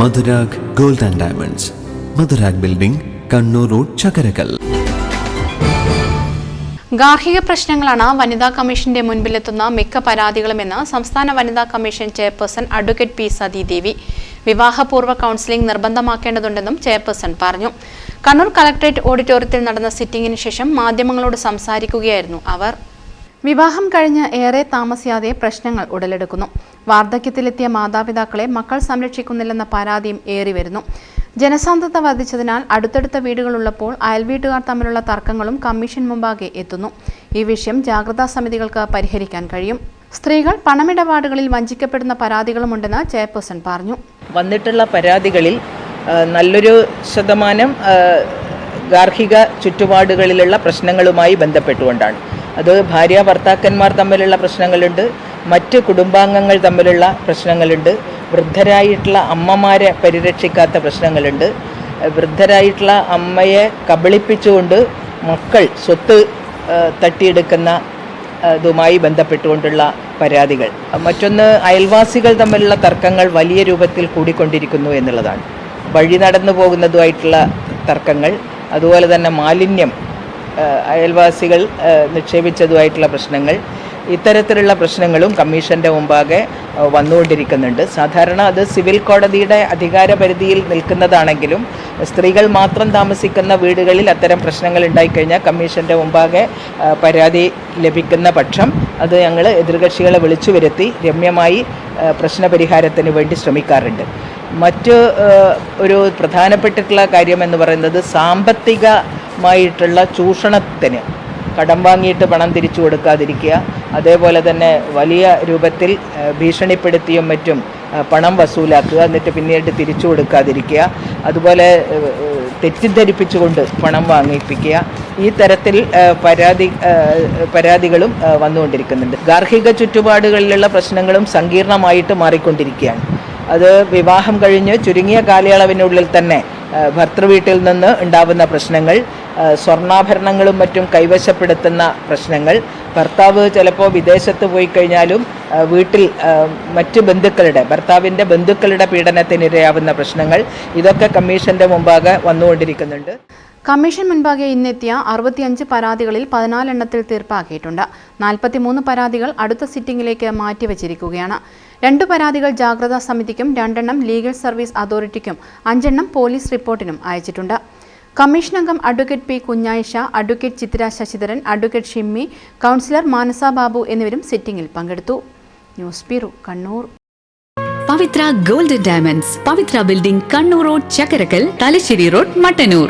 Madhurag gold and diamonds. Madhurag building Kannur road Chakkarakkal. ഗാർഹിക പ്രശ്നങ്ങളാണ് വനിതാ കമ്മീഷന്റെ മുൻപിലെത്തുന്ന മിക്ക പരാതികളുമെന്ന് സംസ്ഥാന വനിതാ commission chairperson advocate P Sathidevi. വിവാഹപൂർവ counselling നിർബന്ധമാക്കേണ്ടതുണ്ടെന്നും ചെയർപേഴ്സൺ പറഞ്ഞു. കണ്ണൂർ കളക്ടറേറ്റ് ഓഡിറ്റോറിയത്തിൽ നടന്ന സിറ്റിംഗിന് ശേഷം മാധ്യമങ്ങളോട് സംസാരിക്കുകയായിരുന്നു അവർ. വിവാഹം കഴിഞ്ഞ് ഏറെ താമസിയാതെ പ്രശ്നങ്ങൾ ഉടലെടുക്കുന്നു. വാർദ്ധക്യത്തിലെത്തിയ മാതാപിതാക്കളെ മക്കൾ സംരക്ഷിക്കുന്നില്ലെന്ന പരാതിയും ഏറി വരുന്നു ജനസാന്ദ്രത വർദ്ധിച്ചതിനാൽ അടുത്തടുത്ത വീടുകളുള്ളപ്പോൾ അയൽവീട്ടുകാർ തമ്മിലുള്ള തർക്കങ്ങളും കമ്മീഷൻ മുമ്പാകെ എത്തുന്നു. ഈ വിഷയം ജാഗ്രതാ സമിതികൾക്ക് പരിഹരിക്കാൻ കഴിയും. സ്ത്രീകൾ പണമിടപാടുകളിൽ വഞ്ചിക്കപ്പെടുന്ന പരാതികളുമുണ്ടെന്ന് ചെയർപേഴ്സൺ പറഞ്ഞു. വന്നിട്ടുള്ള പരാതികളിൽ നല്ലൊരു ശതമാനം ഗാർഹിക ചുറ്റുപാടുകളിലുള്ള പ്രശ്നങ്ങളുമായി ബന്ധപ്പെട്ടുകൊണ്ടാണ്. അത് ഭാര്യ ഭർത്താക്കന്മാർ തമ്മിലുള്ള പ്രശ്നങ്ങളുണ്ട്. മറ്റ് കുടുംബാംഗങ്ങൾ തമ്മിലുള്ള പ്രശ്നങ്ങളുണ്ട്. വൃദ്ധരായിട്ടുള്ള അമ്മമാരെ പരിരക്ഷിക്കാത്ത പ്രശ്നങ്ങളുണ്ട്. വൃദ്ധരായിട്ടുള്ള അമ്മയെ കബളിപ്പിച്ചുകൊണ്ട് മക്കൾ സ്വത്ത് തട്ടിയെടുക്കുന്ന ഇതുമായി ബന്ധപ്പെട്ടുകൊണ്ടുള്ള പരാതികൾ. മറ്റൊന്ന് അയൽവാസികൾ തമ്മിലുള്ള തർക്കങ്ങൾ വലിയ രൂപത്തിൽ കൂടിക്കൊണ്ടിരിക്കുന്നു എന്നുള്ളതാണ്. വഴി നടന്നു പോകുന്നതുമായിട്ടുള്ള തർക്കങ്ങൾ അതുപോലെ തന്നെ മാലിന്യം അയൽവാസികൾ നിക്ഷേപിച്ചതുമായിട്ടുള്ള പ്രശ്നങ്ങൾ ഇത്തരത്തിലുള്ള പ്രശ്നങ്ങളും കമ്മീഷന്റെ മുമ്പാകെ വന്നുകൊണ്ടിരിക്കുന്നുണ്ട്. സാധാരണ അത് സിവിൽ കോടതിയുടെ അധികാര പരിധിയിൽ നിൽക്കുന്നതാണെങ്കിലും സ്ത്രീകൾ മാത്രം താമസിക്കുന്ന വീടുകളിൽ അത്തരം പ്രശ്നങ്ങൾ ഉണ്ടായിക്കഴിഞ്ഞാൽ കമ്മീഷന്റെ മുമ്പാകെ പരാതി ലഭിക്കുന്ന പക്ഷം അത് ഞങ്ങൾ എതിർകക്ഷികളെ വിളിച്ചു വരുത്തി രമ്യമായി പ്രശ്നപരിഹാരത്തിന് വേണ്ടി ശ്രമിക്കാറുണ്ട്. മറ്റ് ഒരു പ്രധാനപ്പെട്ടിട്ടുള്ള കാര്യം എന്ന് പറയുന്നത് സാമ്പത്തികമായിട്ടുള്ള ചൂഷണത്തിന് കടം വാങ്ങിയിട്ട് പണം തിരിച്ചു കൊടുക്കാതിരിക്കുക. അതേപോലെ തന്നെ വലിയ രൂപത്തിൽ ഭീഷണിപ്പെടുത്തിയും മറ്റും പണം വസൂലാക്കുക. എന്നിട്ട് പിന്നീട് തിരിച്ചു കൊടുക്കാതിരിക്കുക. അതുപോലെ തെറ്റിദ്ധരിപ്പിച്ചുകൊണ്ട് പണം വാങ്ങിപ്പിക്കുക. ഈ തരത്തിൽ പരാതി പരാതികളും വന്നുകൊണ്ടിരിക്കുന്നുണ്ട്. ഗാർഹിക ചുറ്റുപാടുകളിലുള്ള പ്രശ്നങ്ങളും സങ്കീർണമായിട്ട് മാറിക്കൊണ്ടിരിക്കുകയാണ്. അത് വിവാഹം കഴിഞ്ഞ് ചുരുങ്ങിയ കാലയളവിനുള്ളിൽ തന്നെ ഭർത്തൃവീട്ടിൽ ഭർതൃവീട്ടിൽ നിന്ന് ഉണ്ടാവുന്ന പ്രശ്നങ്ങൾ സ്വർണാഭരണങ്ങളും മറ്റും കൈവശപ്പെടുത്തുന്ന പ്രശ്നങ്ങൾ. ഭർത്താവ് ചിലപ്പോൾ വിദേശത്ത് പോയി കഴിഞ്ഞാലും വീട്ടിൽ മറ്റു ബന്ധുക്കളുടെ ഭർത്താവിന്റെ ബന്ധുക്കളുടെ പീഡനത്തിനിരയാവുന്ന പ്രശ്നങ്ങൾ. ഇതൊക്കെ കമ്മീഷന്റെ മുമ്പാകെ വന്നുകൊണ്ടിരിക്കുന്നുണ്ട്. കമ്മീഷൻ മുൻപാകെ ഇന്നെത്തിയ അറുപത്തിയഞ്ച് പരാതികളിൽ പതിനാലെണ്ണത്തിൽ തീർപ്പാക്കിയിട്ടുണ്ട്. നാൽപ്പത്തിമൂന്ന് പരാതികൾ അടുത്ത സിറ്റിംഗിലേക്ക് മാറ്റിവച്ചിരിക്കുകയാണ്. രണ്ടു പരാതികൾ ജാഗ്രതാ സമിതിക്കും രണ്ടെണ്ണം ലീഗൽ സർവീസ് അതോറിറ്റിക്കും അഞ്ചെണ്ണം പോലീസ് റിപ്പോർട്ടിനും അയച്ചിട്ടുണ്ട്. കമ്മീഷൻ അംഗം advocate P Kunhayisha advocate Chitra Sasidharan advocate Shimmi counsellor Manasa Babu എന്നിവരും സിറ്റിംഗിൽ പങ്കെടുത്തു. News bureau Kannur. Pavithra golden diamonds Pavithra building Kannur road Chakkarakkal Thalassery road Mattannur.